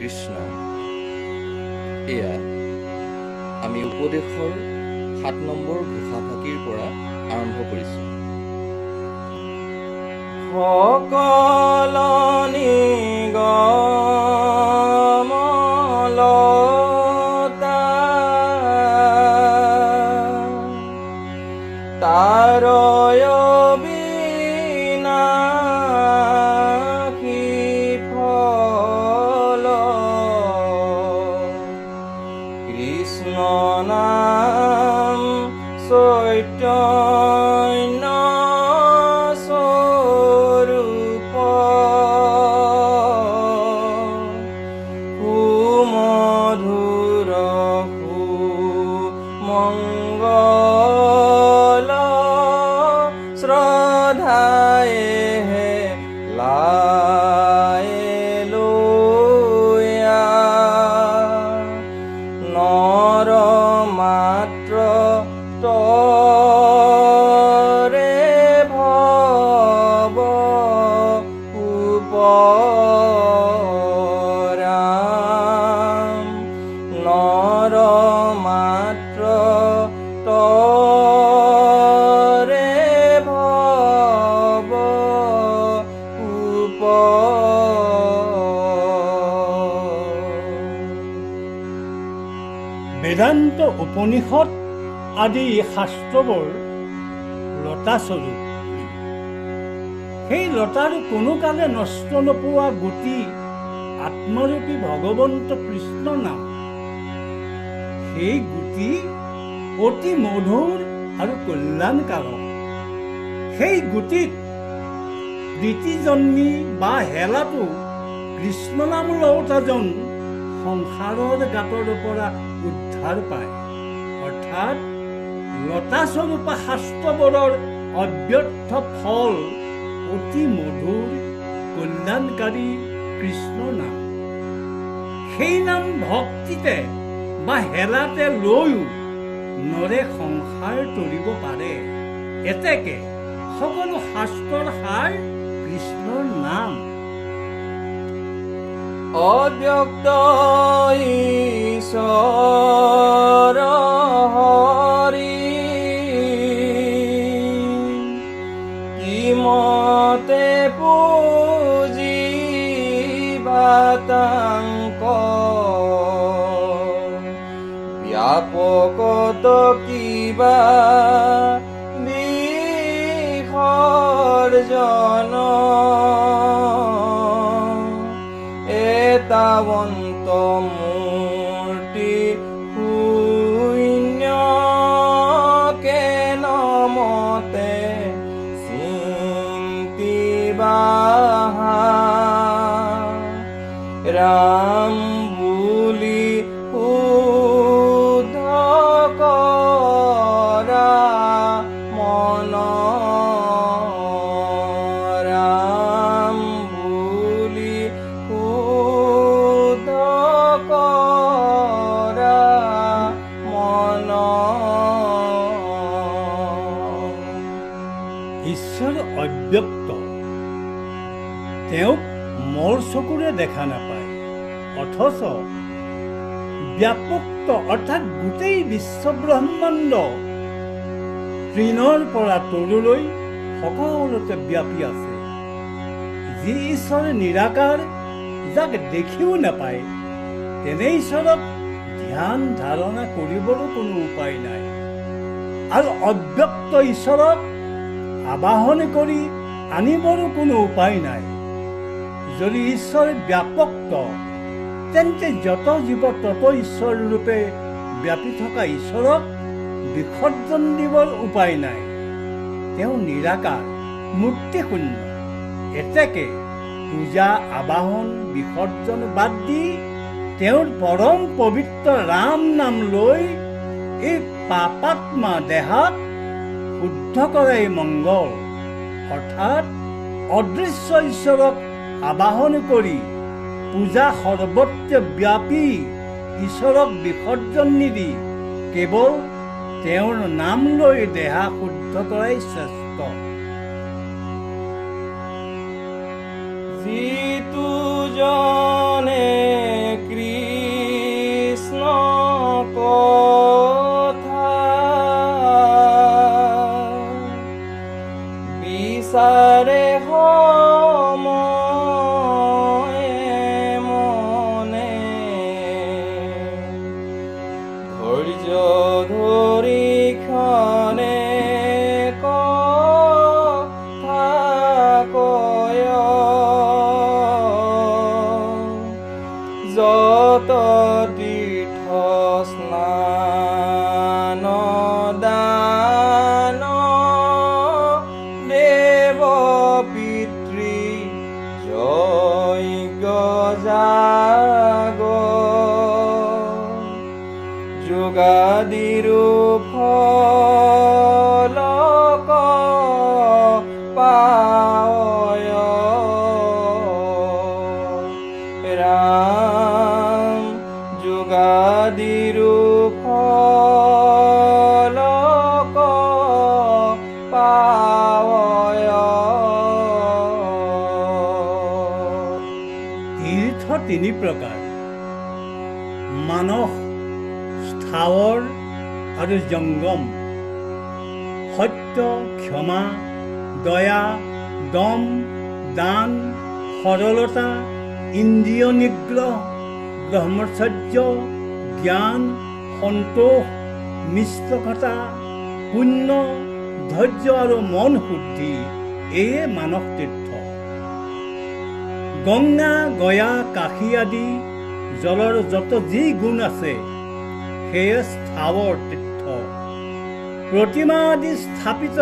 কৃষ্ণ এয়া আমি উপদেশৰ সাত নম্বৰ ঘোষাফাঁকিৰ পৰা আৰম্ভ কৰিছোঁ। গমলতা তারয় God who বেদান্ত উপনিষদ আদি শাস্ত্ৰবোৰ লতাস্বৰূপ সেই লতাৰ কোনো কালে নষ্ট নোপোৱা গুটি আত্মৰূপী ভগৱন্ত কৃষ্ণ নাম। সেই গুটি অতি মধুৰ আৰু কল্যাণকাৰক। সেই গুটিত প্ৰীতিজন্মী বা হেলাটো কৃষ্ণ নাম লওঁতাজন সংসাৰৰ গাঁতৰ পৰা উদ্ধাৰ পায়। অৰ্থাৎ লতাস্বৰূপা শাস্ত্ৰবোৰৰ অব্যৰ্থ ফল অতি মধুৰ, কল্যাণকাৰী কৃষ্ণ নাম। সেই নাম ভক্তিতে বা হেলাতে লৈও নৰে সংসাৰ তৰিব পাৰে। এতেকে সকলো শাস্ত্ৰৰ সাৰ কৃষ্ণৰ নাম। অব্যক্ত ঈশ্বৰ হৰি কিমতে পুজি বাতাংক ব্যাপকত কিবা বিসৰ্জন I want দেখা নাপায়। অথচ ব্যাপক্ত অৰ্থাৎ গোটেই বিশ্বব্ৰহ্মাণ্ড তৃণৰ পৰা তললৈ সকলোতে ব্যাপী আছে। যি ঈশ্বৰ নিৰাকাৰ, যাক দেখিও নাপায়, তেনে ঈশ্বৰক ধ্যান ধাৰণা কৰিবৰো কোনো উপায় নাই। আৰু অব্যক্ত ঈশ্বৰক আবাহন কৰি আনিবৰো কোনো উপায় নাই। যদি ঈশ্বৰ ব্যাপক্ত তেন্তে যত জীৱ তত ঈশ্বৰ ৰূপে ব্যাপী থকা ঈশ্বৰক বিসৰ্জন দিবৰ উপায় নাই। তেওঁ নিৰাকাৰ, মূৰ্তিশূন্য, এতেকে পূজা, আবাহন, বিসৰ্জন বাদ দি তেওঁৰ পৰম পবিত্ৰ ৰাম নাম লৈ এই পাপাত্মা দেহাক শুদ্ধ কৰাই মংগল, অৰ্থাৎ অদৃশ্য ঈশ্বৰক আবাহন কৰি পূজা সৰ্বত্ৰ ব্যাপী ঈশ্বৰক বিসৰ্জন নিদি। কেৱল তেওঁৰ নাম লৈ দেহা শুদ্ধ কৰাই শ্ৰেষ্ঠ। যিটো জাগ। যোগাদিৰো তিনি প্ৰকাৰ মানস, স্থাৱৰ আৰু জংগম সত্য, ক্ষমা, দয়া, দম, দান, সৰলতা, ইন্দ্ৰিয় নিগ্ৰহ, ব্ৰহ্মচৰ্য, জ্ঞান, সন্তোষ নিষ্পকতা পুণ্য, ধৈৰ্য আৰু মন শুদ্ধি, এয়ে মানস তীৰ্থ। গংগা গয়া, কাশী আদি জলৰ যত যি গুণ আছে, সেয়ে স্থাৱৰ তীৰ্থ। প্ৰতিমা আদি স্থাপিত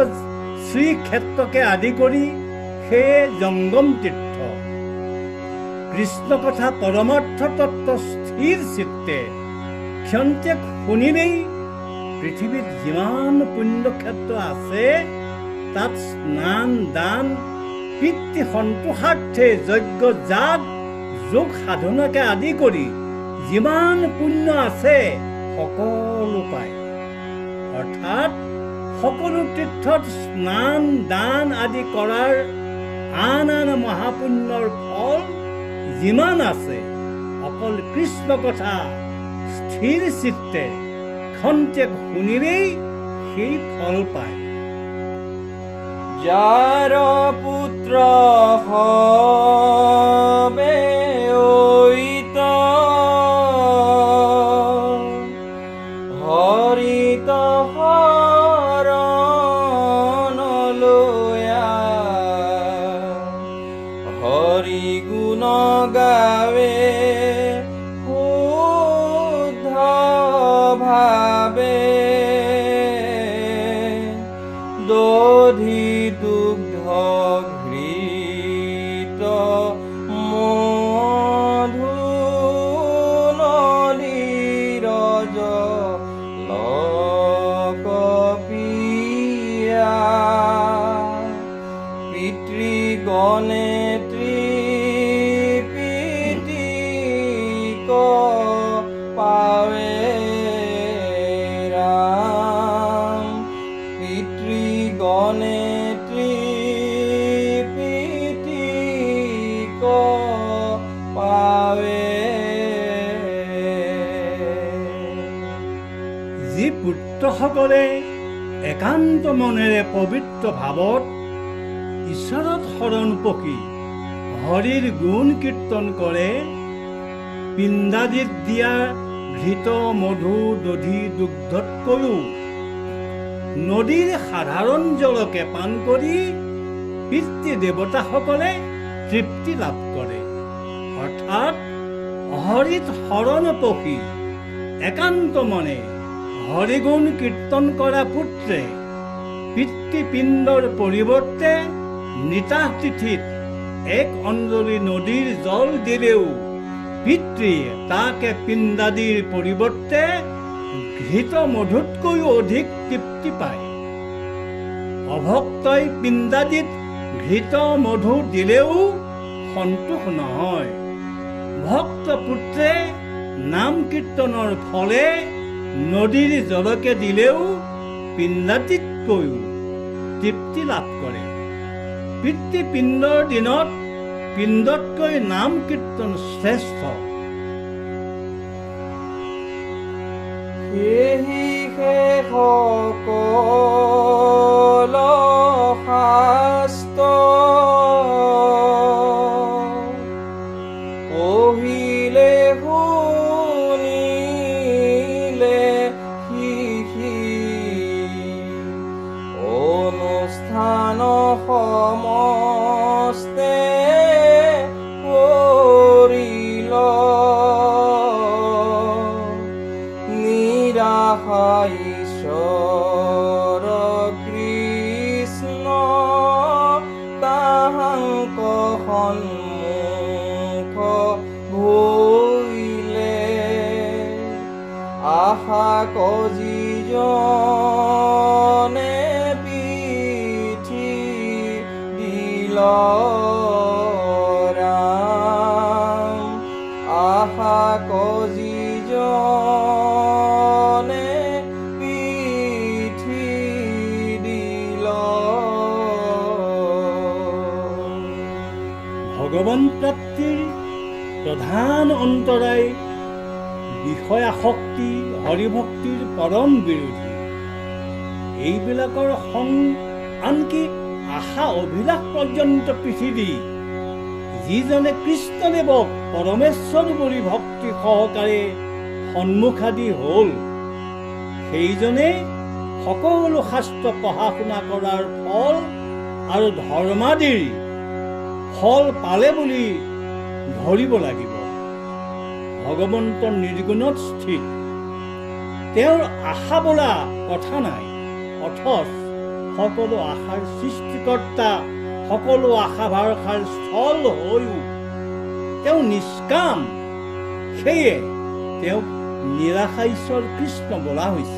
শ্ৰীক্ষেত্ৰকে আদি কৰি সেয়ে জংগম তীৰ্থ। কৃষ্ণ কথা পৰমাৰ্থ তত্ত্ব স্থিৰ চিত্তে ক্ষন্তেক শুনিলেই পৃথিৱীত যিমান পুণ্যক্ষেত্ৰ আছে, তাত স্নান, দান পিতৃ সন্তোষাৰ্থে যজ্ঞ যাগ, যোগ সাধনাকে আদি কৰি যিমান পুণ্য আছে সকলো পায়। অৰ্থাৎ সকলো তীৰ্থত স্নান, দান আদি কৰাৰ আন আন মহাপুণ্যৰ ফল যিমান আছে, অকল কৃষ্ণ কথা স্থিৰ চিত্তে খন্তেক শুনিলেই সেই ফল পায়। যাৰ পুত্র হবে পিতৃগণে তৃপীতিক পাৱে ৰাম পিতৃগণে তৃপীতিক পাৱে যি পুত্ৰসকলে একান্ত মনেৰে পবিত্ৰ ভাৱত ঈশ্বৰত শৰণ পকি হৰিৰ গুণ কীৰ্তন কৰে পিণ্ডাদিত দিয়া ঘৃত মধু দধি দুগ্ধত দুগ্ধতকৈও নদীৰ সাধাৰণ জলকে পান কৰি পিতৃ দেৱতাসকলে তৃপ্তি লাভ কৰে। অৰ্থাৎ হৰিত শৰণ পকি, একান্ত মনে হৰিগুণ কীৰ্তন কৰা পুত্ৰে পিতৃপিণ্ডৰ পৰিৱৰ্তে নিতাহ তিথিত এক অঞ্জলি নদীৰ জল দিলেও পিতৃয়ে তাকে পিণ্ডাদিৰ পৰিৱৰ্তে ঘৃত মধুতকৈও অধিক তৃপ্তি পায়। অভক্তই পিণ্ডাদিত ঘৃত মধু দিলেও সন্তোষ নহয়। ভক্ত পুত্ৰে নাম কীৰ্তনৰ ফলে নদীৰ জলকে দিলেও পিণ্ডাতিতকৈও তৃপ্তি লাভ কৰে। পিতৃপিণ্ডৰ দিনত পিণ্ডতকৈ নাম কীৰ্তন শ্ৰেষ্ঠ। সেহি শেষ হইলে আহা কজি জনে পিঠি দিল আহা কজি জনে পিঠি দিল ভগবান প্রাপ্তির প্ৰধান অন্তৰায় বিষয় আসক্তি হৰিভক্তিৰ পৰম বিৰোধী এইবিলাকৰ সং আনকি আশা অভিলাষ পৰ্যন্ত পিঠি দি যিজনে কৃষ্ণদেৱক পৰমেশ্বৰ বুলি ভক্তি সহকাৰে সন্মুখাদি হ'ল, সেইজনে সকলো শাস্ত্ৰ পঢ়া শুনা কৰাৰ ফল আৰু ধৰ্মাদিৰ ফল পালে বুলি ধৰিব লাগিব। ভগৱন্ত নিৰ্গুণত স্থিত। তেওঁৰ আশা বোলা কথা নাই। অথচ সকলো আশাৰ সৃষ্টিকৰ্তা, সকলো আশা ভৰসাৰ স্থল হৈও তেওঁ নিষ্কাম। সেয়ে তেওঁক নিৰাশা ঈশ্বৰ কৃষ্ণ বোলা হৈছে।